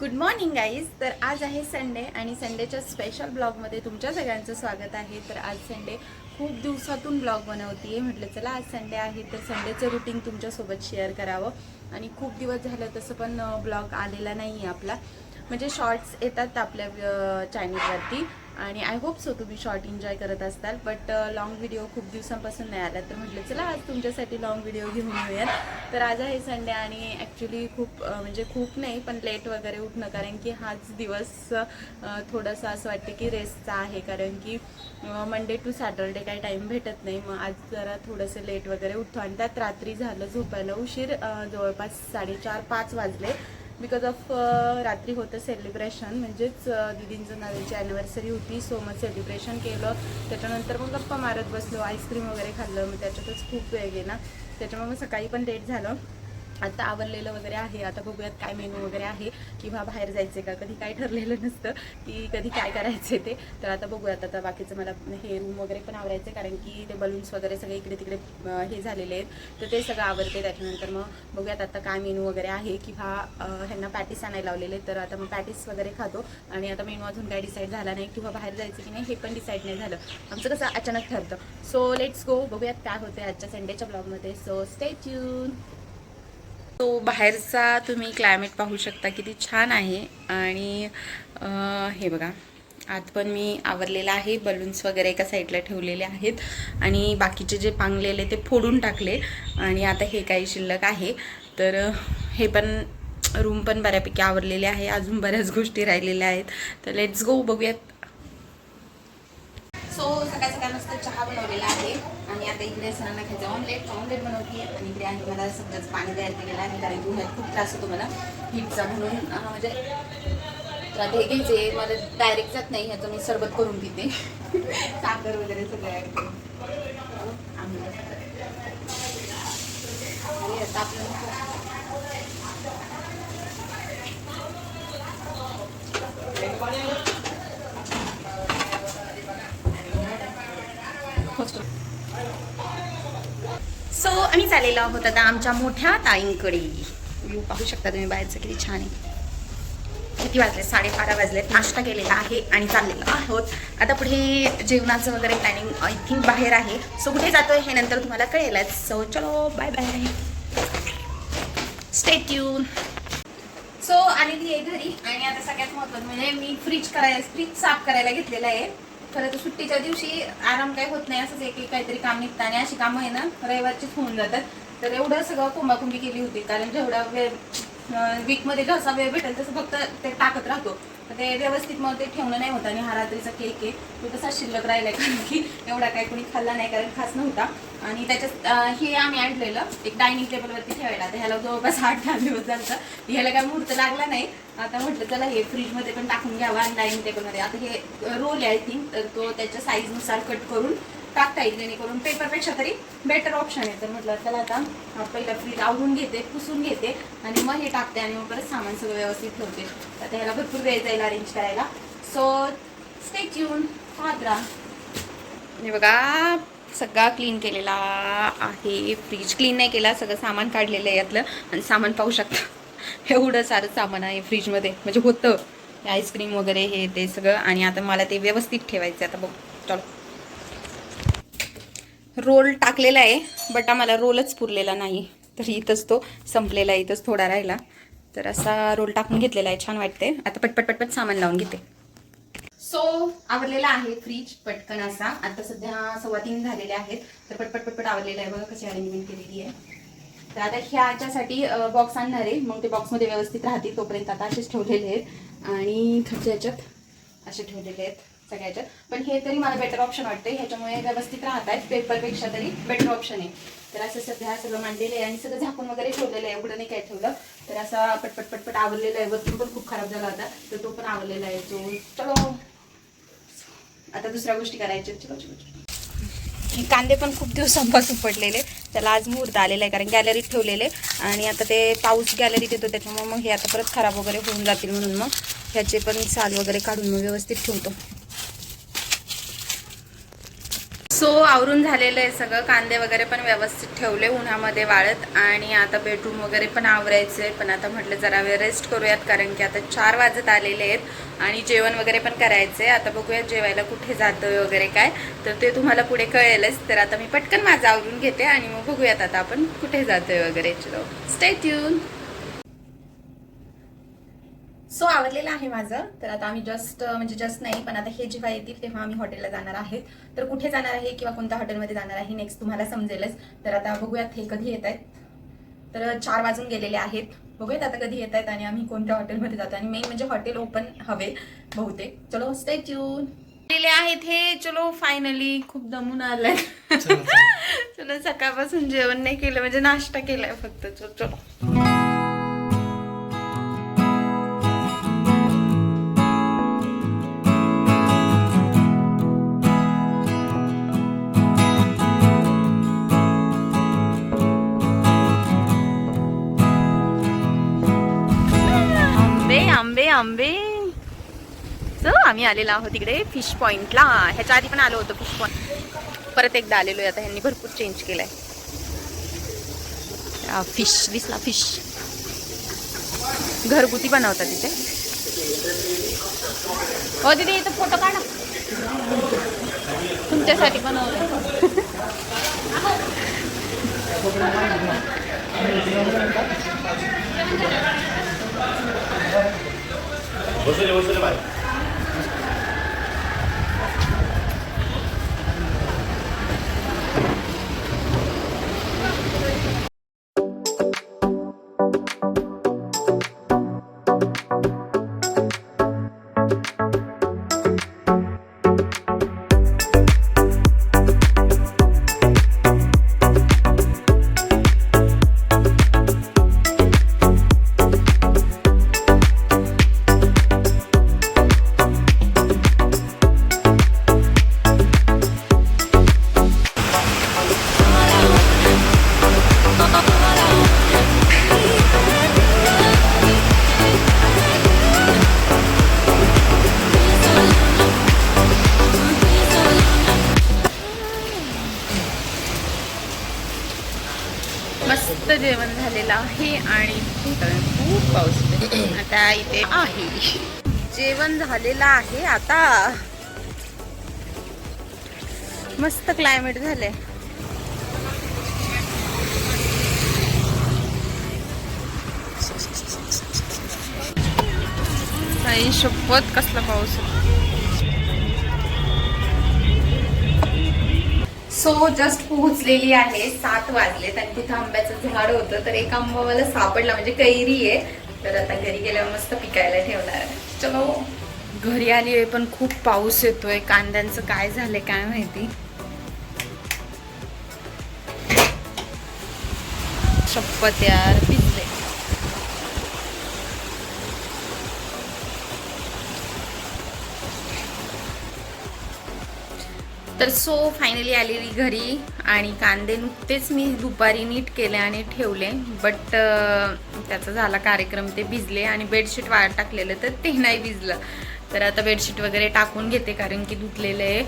Good morning guys तर आज आहे संडे आणि संडेच्या स्पेशल ब्लॉगमध्ये तुमच्या सगळ्यांचं स्वागत आहे. तर आज संडे खूप दिवसातून ब्लॉग बनवते म्हटलं चला आज संडे आहे. तर संडेचं रुटीन तुमच्यासोबत शेअर करावं. आणि खूप दिवस झालं तसं पण ब्लॉग आलेला नाही आहे आपला. म्हणजे शॉर्ट्स येतात आपल्या चॅनलवरती आणि आय होप सो तुम्ही शॉर्ट एन्जॉय करत असताल. बट लॉंग व्हिडिओ खूप दिवसांपासून नाही आला. तर म्हटलं चला आज तुमच्यासाठी लॉंग व्हिडिओ घेऊन येऊयात. तर आज आहे संडे आणि ॲक्च्युली खूप म्हणजे खूप नाही पण लेट वगैरे उठणं. कारण की हाच दिवस थोडंसं असं वाटतं की रेस्टचा आहे. कारण की मंडे टू सॅटरडे काही टाईम भेटत नाही. मग आज जरा थोडंसं लेट वगैरे उठतो. आणि त्यात रात्री झालं झोपायला उशीर जवळपास साडेचार पाच वाजले. बिकॉज ऑफ uh, रात्री होतं सेलिब्रेशन म्हणजेच दिदींचं दीदींचं ॲनिव्हर्सरी होती सो मग सेलिब्रेशन केलं. त्याच्यानंतर मग गप्पा मारत बसलो आईस्क्रीम वगैरे खाल्लं मग त्याच्यातच खूप वेळ गेला. त्याच्यामुळे मग सकाळी पण लेट झालं. आता आवरलेलं वगैरे आहे. आता बघूयात काय मेनू वगैरे आहे. किंवा बाहेर जायचे का? कधी काय ठरलेलं नसतं की कधी काय करायचं ते. तर आता बघूयात. आता बाकीचं मला हे रूम वगैरे पण आवरायचं कारण की ते बलून्स वगैरे सगळे इकडे तिकडे हे झालेले आहेत. तर ते सगळं आवडते त्याच्यानंतर मग बघूयात आता काय मेनू वगैरे आहे. किंवा ह्यांना पॅटीस आणायला लावलेले तर आता मग पॅटीस वगैरे खातो. आणि आता मेनू अजून काय डिसाईड झाला नाही. किंवा बाहेर जायचं की नाही हे पण डिसाईड नाही झालं. आमचं कसं अचानक ठरतं. सो लेट्स गो बघूयात काय होते आजच्या संडेच्या ब्लॉगमध्ये सो स्टे ट्यून तो बाहेरचा तुम्ही क्लायमेट पाहू शकता किती छान आहे. आणि हे बघा आत पण मी आवरलेलं आहे बलून्स वगैरे एका साईडला ठेवलेले आहेत. आणि बाकीचे जे पांगलेले ते फोडून टाकले. आणि आता हे काही शिल्लक आहे. तर हे पण रूम पण बऱ्यापैकी आवरलेले आहे. अजून बऱ्याच गोष्टी राहिलेल्या आहेत. तर लेट्स गो बघूयात. सो सकाळ सकाळ मस्त चहा बनवलेला आहे. आता इकडे सणांना खायचं ऑमलेट ऑमलेट बनवते आणि इकडे आणि मला सगळंच पाणी तयार केलेलं आहे कारण की उन्हाळ्यात खूप त्रास होतो मला. हिटचा म्हणून. म्हणजे तर हे घ्यायचे मला डायरेक्ट जात नाही ह्याचं मी सरबत करून पिते. साखर वगैरे सगळं ॲड करून. आम्ही आणि आता आपलं सो आम्ही चाललेलो आहोत आता आमच्या मोठ्या ताईंकडे. व्ह्यू पाहू शकता तुम्ही बाहेरचं किती छान आहे. किती वाजले? साडेबारा वाजलेत. नाश्ता केलेला आहे आणि चाललेलो आहोत. आता पुढे जेवणाचं वगैरे प्लॅनिंग आय थिंक बाहेर आहे. सो कुठे जातोय हे नंतर तुम्हाला कळेलच. सो चलो bye bye stay tune so आलेली आहे घरी आणि आता सगळ्यात महत्वाचं म्हणजे मी फ्रीज करायला फ्रीज साफ करायला घेतलेला आहे. खरं तर सुट्टीच्या दिवशी आराम काही होत नाही असंच एक एक काहीतरी काम निघतं आणि अशी कामं आहे ना रविवारचीच होऊन जातात. तर एवढं सगळं कोंबाकुंबी केली होती कारण जेवढा वेळ वीकमध्ये जसा वेळ भेटेल तसं फक्त ते टाकत राहतो. ते व्यवस्थित मग ते ठेवणं नाही होत आणि हा रात्रीचा केक आहे. तो तसा शिल्लक राहिला कारण की एवढा काही कोणी खाल्ला नाही कारण खास नव्हता. आणि त्याच्यात हे आम्ही आणलेलं एक डायनिंग टेबलवरती ठेवायला. तर ह्याला जवळपास आठ दहा दिवस झालं ह्याला काय मुहूर्त लागला नाही. आता म्हटलं चला हे फ्रीजमध्ये पण टाकून घ्यावा आणि डायनिंग टेबलमध्ये आता हे रोल आहे आय थिंक तर तो त्याच्या साईजनुसार कट करून टाकता येईल जेणेकरून पेपरपेक्षा तरी बेटर ऑप्शन आहे. तर म्हटलं चला आता पहिला फ्रीज आवरून घेते पुसून घेते आणि मग हे टाकते आणि मग परत सामान सगळं व्यवस्थित ठेवते. आता ह्याला भरपूर वेळ जाईल अरेंज करायला. सो स्टेच येऊन पाहत हे बघा सगळा क्लीन केलेला आहे. फ्रीज क्लीन नाही केला सगळं सामान काढलेलं आहे यातलं. आणि सामान पाहू शकता एवढं सारं सामान आहे फ्रीजमध्ये म्हणजे होतं. आईस्क्रीम वगैरे हे ते सगळं. आणि आता मला ते व्यवस्थित ठेवायचं आहे आता बघ चलो. रोल टाकलेला आहे बट आम्हाला रोलच पुरलेला नाही. तर इथंच तो संपलेला आहे इथंच थोडा राहिला. तर असा रोल टाकून घेतलेला आहे छान वाटते. आता पटपट पटपट सामान लावून घेते. सो आवरलेला आहे फ्रीज पटकन असा. आता सध्या सव्वा तीन झालेले आहेत. तर पटपट पटपट आवरलेला आहे बघा कशी अरेंजमेंट केलेली आहे. तर आता ह्याच्यासाठी बॉक्स आणणार आहे. मग ते बॉक्समध्ये व्यवस्थित राहतील तोपर्यंत आता असेच ठेवलेले आहेत. आणि खालच्या ह्याच्यात असे ठेवलेले आहेत. सगळ्याच्यात पण हे तरी मला बेटर ऑप्शन वाटतंय. ह्याच्यामुळे व्यवस्थित राहत आहेत पेपरपेक्षा तरी बेटर ऑप्शन आहे. तर असं सध्या सगळं मांडलेलं आहे आणि सगळं झाकून वगैरे ठेवलेलं आहे. एवढं नाही काय ठेवलं. तर असा पटपट पटपट आवरलेला आहे. वरतून पण खूप खराब झाला होता. तर तो पण आवरलेला आहे. तो चलो. आता दुसऱ्या गोष्टी करायच्या चलो चलो कांदे पण खूप दिवसांपासून पडलेले. त्याला आज मुहूर्त आलेला आहे कारण गॅलरीत ठेवलेले. आणि आता ते पाऊस गॅलरीत येतो त्याच्यामुळे मग हे आता परत खराब वगैरे होऊन जातील म्हणून मग ह्याचे पण साल वगैरे काढून मग व्यवस्थित ठेवतो. सो आवरून झालेलं आहे सगळं. कांदे वगैरे पण व्यवस्थित ठेवले उन्हामध्ये वाळत आणि आता बेडरूम वगैरे पण आवरायचं आहे. पण आता म्हटलं जरा वेळ रेस्ट करूयात कारण की आता चार वाजत आलेले आहेत आणि जेवण वगैरे पण करायचं आहे आता बघूयात जेवायला कुठे जातोय वगैरे काय. तर ते तुम्हाला पुढे कळेलच. तर आता मी पटकन माझं आवरून घेते आणि मग बघूयात आता आपण कुठे जातोय वगैरे. चलो स्टे ट्यून सो आवडलेलं आहे माझं. तर आता आम्ही जस्ट म्हणजे जस्ट नाही पण आता हे जेव्हा येतील तेव्हा आम्ही हॉटेलला जाणार आहेत. तर कुठे जाणार आहे किंवा कोणत्या हॉटेलमध्ये जाणार आहे नेक्स्ट तुम्हाला समजेलच. तर आता बघूयात हे कधी येत आहेत. तर चार वाजून गेलेले आहेत. बघूयात आता कधी येत आहेत आणि आम्ही कोणत्या हॉटेलमध्ये जातो. आणि मेन म्हणजे हॉटेल ओपन हवे बहुतेक. चलो स्टे ट्यून आलेले आहेत हे. चलो फायनली खूप दमून आलंय. चलो सकाळपासून जेवण नाही केलं. म्हणजे नाश्ता केलाय फक्त. चलो चलो. आंबे आंबे सो आम्ही आलेलो आहोत तिकडे फिश पॉइंटला ह्याच्या आधी पण आलो होतो फिश पॉइंट परत एकदा आलेलो आहे आता ह्यांनी भरपूर चेंज केलंय. फिश दिसला फिश घरगुती बनवतात तिथे. हो दिदी इथं फोटो काढा. तुमच्यासाठी बनवलं बसले बसले बाय मस्त जेवण झालेलं आहे आणि खूप पाऊस. आता इथे आहे. जेवण झालेलं आहे आता. मस्त क्लायमेट झालंय. शपथ कसला पाऊस सो जस्ट पोहोचलेली आहे. सात वाजलेत आणि तिथं आंब्याचं झाड होतं. तर एक आंबा मला सापडला. म्हणजे कैरी आहे. तर आता घरी गेल्यावर मस्त पिकायला ठेवणार आहे. चलो. घरी आली आहे पण खूप पाऊस येतोय. कांद्यांचं काय झालंय काय माहिती? शपथ यार. तर सो फायनली आलेली घरी आणि कांदे नुकतेच मी दुपारी नीट केले आणि ठेवले बट त्याचा झाला कार्यक्रम ते भिजले आणि बेडशीट वाळ टाकलेलं तर ते नाही भिजलं. तर आता बेडशीट वगैरे टाकून घेते कारण की धुतलेलं आहे.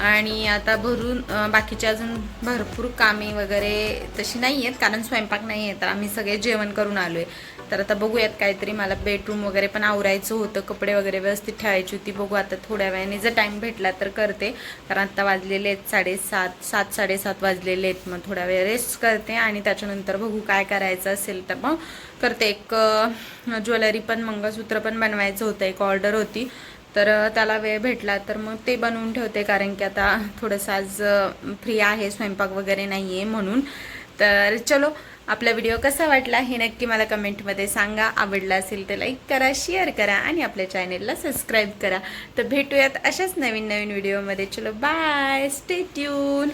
आणि आता भरून बाकीचे अजून भरपूर कामे वगैरे तशी नाही आहेत कारण स्वयंपाक नाही आहे तर आम्ही सगळे जेवण करून आलो आहे तर आता बघूयात काहीतरी. मला बेडरूम वगैरे पण आवरायचं होतं. कपडे वगैरे व्यवस्थित ठेवायची होती. बघू आता थोड्या वेळाने. जर टाईम भेटला तर करते. कारण आता वाजलेले आहेत साडेसात सात साडेसात वाजलेले आहेत. मग थोडा वेळ रेस्ट करते आणि त्याच्यानंतर बघू काय करायचं असेल तर मग करते. एक ज्वेलरी पण मंगळसूत्र पण बनवायचं होतं. एक ऑर्डर होती. तर त्याला वेळ भेटला तर मग ते बनवून ठेवते. कारण की आता थोडंसं आज फ्री आहे. स्वयंपाक वगैरे नाही आहे म्हणून. तर चलो आपला व्हिडिओ कसा वाटला हे नक्की मला कमेंटमध्ये सांगा. आवडला असेल तर लाईक करा शेअर करा आणि आपल्या चॅनेलला सबस्क्राईब करा. तर भेटूयात अशाच नवीन नवीन व्हिडिओमध्ये चलो बाय स्टे ट्यून